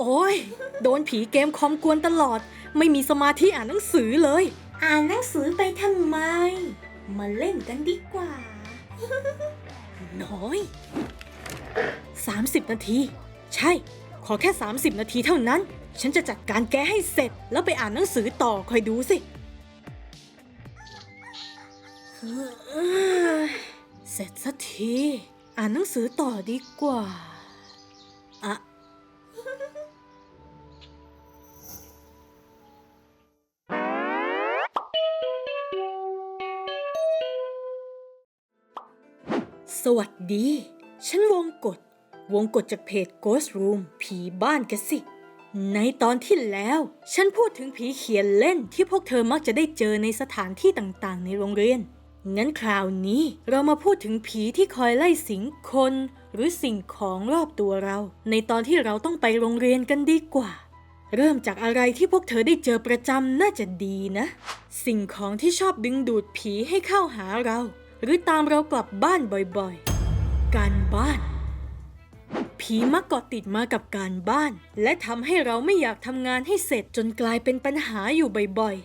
โอ้ย โดนผีเกมคอมกวนตลอด ไม่มีสมาธิอ่านหนังสือเลย อ่านหนังสือไปทำไม มาเล่นกันดีกว่า น้อย 30 นาที ใช่ ขอแค่ 30 นาทีเท่านั้น ฉันจะจัดการแกให้เสร็จ แล้วไปอ่านหนังสือต่อคอยดูสิเอ้ยเสร็จสักที อ่านหนังสือต่อดีกว่าอะ สวัสดี ฉันวงกฎ วงกฎจากเพจ Ghost Room ผีบ้านกสิ ในตอนที่แล้ว ฉันพูดถึงผีเขียนเล่นที่พวกเธอมักจะได้เจอในสถานที่ต่างๆ ในโรงเรียน งั้นคราวนี้เรามาพูดถึงผีที่คอยไล่สิงคน หรือสิ่งของรอบตัวเรา ในตอนที่เราต้องไปโรงเรียนกันดีกว่า เริ่มจากอะไรที่พวกเธอได้เจอประจำน่าจะดีนะ สิ่งของที่ชอบดึงดูดผีให้เข้าหาเรา หรือตามเรากลับบ้านบ่อยๆ การบ้าน ผีมักเกาะติดมากับการบ้าน และทำให้เราไม่อยากทำงานให้เสร็จจนกลายเป็นปัญหาอยู่บ่อย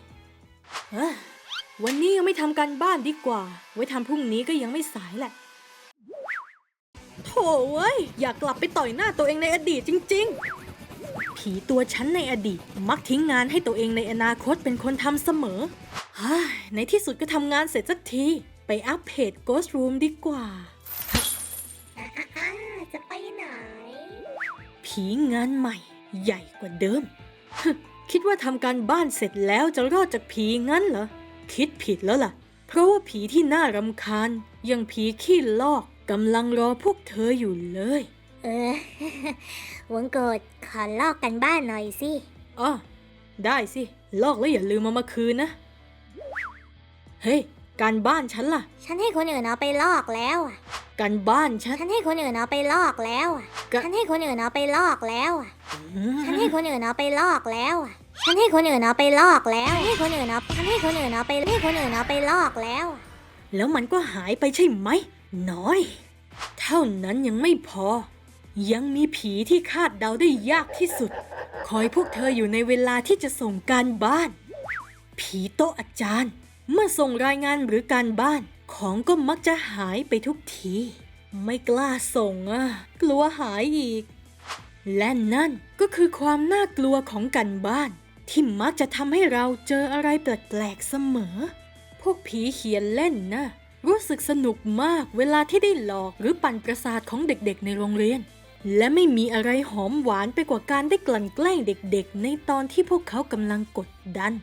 ๆวันนี้ยังไม่ทำการบ้านดีกว่า ไว้ทำพรุ่งนี้ก็ยังไม่สายแหละโถ่เว้ย อยากกลับไปต่อยหน้าตัวเองในอดีตจริง ๆ ผีตัวฉันในอดีต มักทิ้งงานให้ตัวเองในอนาคตเป็นคนทำเสมอในที่สุดก็ทำงานเสร็จสักที ไปอัพเพจ Ghost Room ดีกว่าอ่า จะไปไหน ผีงานใหม่ ใหญ่กว่าเดิมฮึคิดว่าทำการบ้านเสร็จแล้วจะรอดจากผีงั้นเหรอ คิดผิดแล้วล่ะ เพราะว่าผีที่น่ารำคาญอยังผีขี้ลอกกำลังรอพวกเธออยู่เลย เออวงกดขอลอกกันบ้านหน่อยสิอ๋อได้สิ ลอกแล้วอย่าลืมเอามาคืนนะ เฮ้ย การบ้านฉันล่ะ ฉันให้คนอื่นเอาไปลอกแล้วอะการบ้านฉัน ฉันให้คนอื่นเอาไปลอกแล้วอะก็ฉันให้คนอื่นเอาไปลอกแล้วอะอืมฉันให้คนอื่นเอาไปลอกแล้วอะฉันให้คนอื่นเอาไปลอกแล้วฉันให้คนอื่นเอาฉันให้คนอื่นเอาไปให้คนอื่นเอาไปลอกแล้วอะแล้วมันก็หายไปใช่ไหม น้อย เท่านั้นยังไม่พอ ยังมีผีที่คาดเดาได้ยากที่สุด คอยพวกเธออยู่ในเวลาที่จะส่งการบ้าน ผีโต๊ะอาจารย์ เมื่อส่งรายงานหรือการบ้าน ของก็มักจะหายไปทุกที ไม่กล้าส่งอะ กลัวหายอีก และนั่นก็คือความน่ากลัวของการบ้าน ที่มักจะทำให้เราเจออะไรแปลกๆเสมอ พวกผีเขียนเล่นนะรู้สึกสนุกมากเวลาที่ได้หลอกหรือปั่นประสาทของเด็กๆ ในโรงเรียน และไม่มีอะไรหอมหวานไปกว่าการได้กลั่นแกล้งเด็กๆ ในตอนที่พวกเขากำลังกดดัน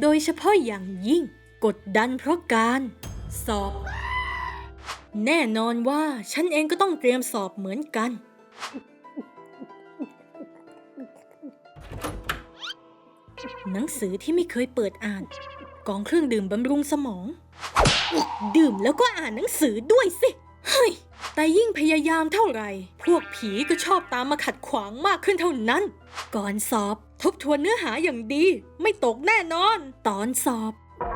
โดยเฉพาะอย่างยิ่ง กดดันเพราะการสอบ แน่นอนว่าฉันเองก็ต้องเตรียมสอบเหมือนกัน หนังสือที่ไม่เคยเปิดอ่าน กองเครื่องดื่มบำรุงสมอง ดื่มแล้วก็อ่านหนังสือด้วยสิ เฮ้ย แต่ยิ่งพยายามเท่าไหร่ พวกผีก็ชอบตามมาขัดขวางมากขึ้นเท่านั้น ก่อนสอบทบทวนเนื้อหาอย่างดี ไม่ตกแน่นอน ตอนสอบ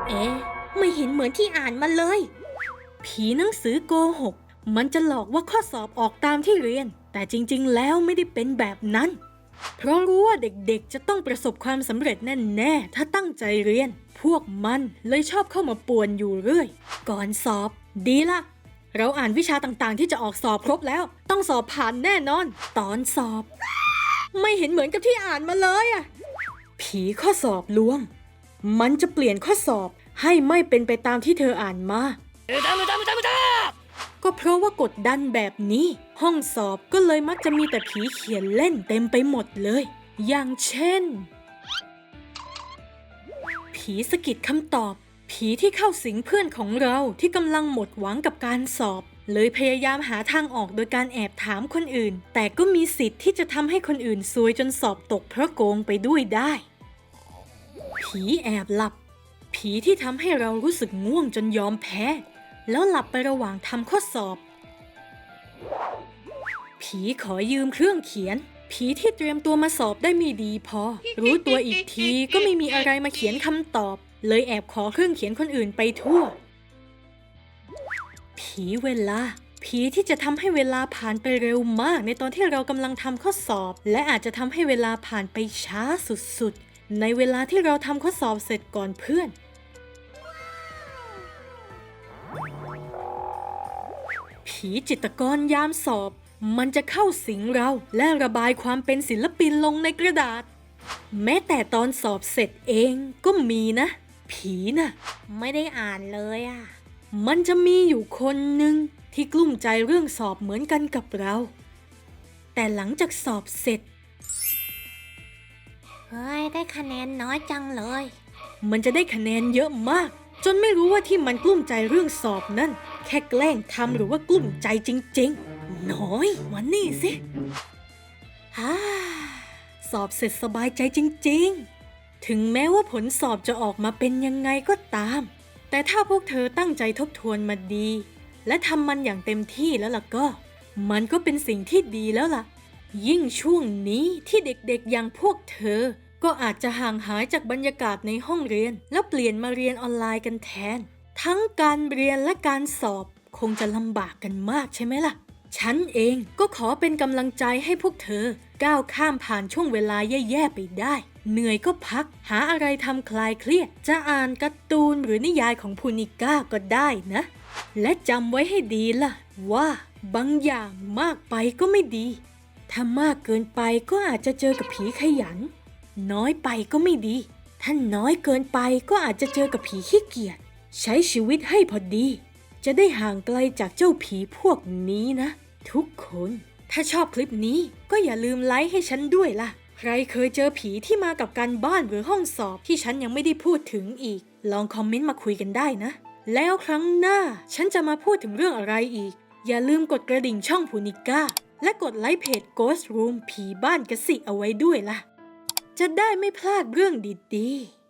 เอ๊ะ ไม่เห็นเหมือนที่อ่านมาเลย ผีหนังสือโกหก มันจะหลอกว่าข้อสอบออกตามที่เรียน แต่จริงๆ แล้วไม่ได้เป็นแบบนั้น เพราะรู้ว่าเด็กๆ จะต้องประสบความสำเร็จแน่ๆ ถ้าตั้งใจเรียน พวกมันเลยชอบเข้ามาป่วนอยู่เรื่อย ก่อนสอบ ดีละเราอ่านวิชาต่างๆ ที่จะออกสอบครบแล้ว ต้องสอบผ่านแน่นอน ตอนสอบ ไม่เห็นเหมือนกับที่อ่านมาเลยอะผีข้อสอบลวง มันจะเปลี่ยนข้อสอบให้ไม่เป็นไปตามที่เธออ่านมา ก็เพราะว่ากดดันแบบนี้ ห้องสอบก็เลยมักจะมีแต่ผีเขียนเล่นเต็มไปหมดเลย อย่างเช่น ผีสะกิดคำตอบ ผีที่เข้าสิงเพื่อนของเราที่กำลังหมดหวังกับการสอบ เลยพยายามหาทางออกโดยการแอบถามคนอื่น แต่ก็มีสิทธิ์ที่จะทำให้คนอื่นซวยจนสอบตกเพราะโกงไปด้วยได้ ผีแอบหลับ ผีที่ทำให้เรารู้สึกง่วงจนยอมแพ้ แล้วหลับไประหว่างทำข้อสอบ ผีขอยืมเครื่องเขียน ผีที่เตรียมตัวมาสอบได้ไม่ดีพอ รู้ตัวอีกทีก็ไม่มีอะไรมาเขียนคำตอบ เลยแอบขอเครื่องเขียนคนอื่นไปทั่ว ผีเวลาผีที่จะทำให้เวลาผ่านไปเร็วมากในตอนที่เรากำลังทำข้อสอบ และอาจจะทำให้เวลาผ่านไปช้าสุดๆ ในเวลาที่เราทำข้อสอบเสร็จก่อนเพื่อน ผีจิตกรยามสอบ มันจะเข้าสิงเราและระบายความเป็นศิลปินลงในกระดาษ แม้แต่ตอนสอบเสร็จเองก็มีนะ ผีน่ะไม่ได้อ่านเลยอะ มันจะมีอยู่คนหนึ่งที่กลุ้มใจเรื่องสอบเหมือนกันกับเรา แต่หลังจากสอบเสร็จ ฮ้ยได้คะแนนน้อยจังเลย มันจะได้คะแนนเยอะมาก จนไม่รู้ว่าที่มันกลุ้มใจเรื่องสอบนั่น แค่แกล้งทำหรือว่ากลุ้มใจจริงๆ น้อยวันนี่สิฮ่าสอบเสร็จสบายใจจริงๆ ถึงแม้ว่าผลสอบจะออกมาเป็นยังไงก็ตาม แต่ถ้าพวกเธอตั้งใจทบทวนมาดี และทำมันอย่างเต็มที่แล้วล่ะก็ มันก็เป็นสิ่งที่ดีแล้วล่ะ ยิ่งช่วงนี้ที่เด็กๆอย่างพวกเธอ ก็อาจจะห่างหายจากบรรยากาศในห้องเรียน แล้วเปลี่ยนมาเรียนออนไลน์กันแทน ทั้งการเรียนและการสอบคงจะลำบากกันมากใช่ไหมล่ะ ฉันเองก็ขอเป็นกำลังใจให้พวกเธอ ก้าวข้ามผ่านช่วงเวลาแย่ๆไปได้ เหนื่อยก็พัก หาอะไรทำคลายเครียด จะอ่านการ์ตูนหรือนิยายของพูนิก้าก็ได้นะ และจำไว้ให้ดีล่ะ ว่าบางอย่างมากไปก็ไม่ดี ถ้ามากเกินไปก็อาจจะเจอกับผีขยัน น้อยไปก็ไม่ดีถ้าน้อยเกินไปก็อาจจะเจอกับผีขี้เกียจ ใช้ชีวิตให้พอดี จะได้ห่างไกลจากเจ้าผีพวกนี้นะ ทุกคน ถ้าชอบคลิปนี้ก็อย่าลืมไลค์ให้ฉันด้วยล่ะ ใครเคยเจอผีที่มากับการบ้านหรือห้องสอบที่ฉันยังไม่ได้พูดถึงอีก ลองคอมเมนต์มาคุยกันได้นะ แล้วครั้งหน้าฉันจะมาพูดถึงเรื่องอะไรอีก อย่าลืมกดกระดิ่งช่องพูนิก้าและกดไลค์เพจ Ghost Room ผีบ้านกระสิเอาไว้ด้วยล่ะ จะได้ไม่พลาดเรื่องดีๆ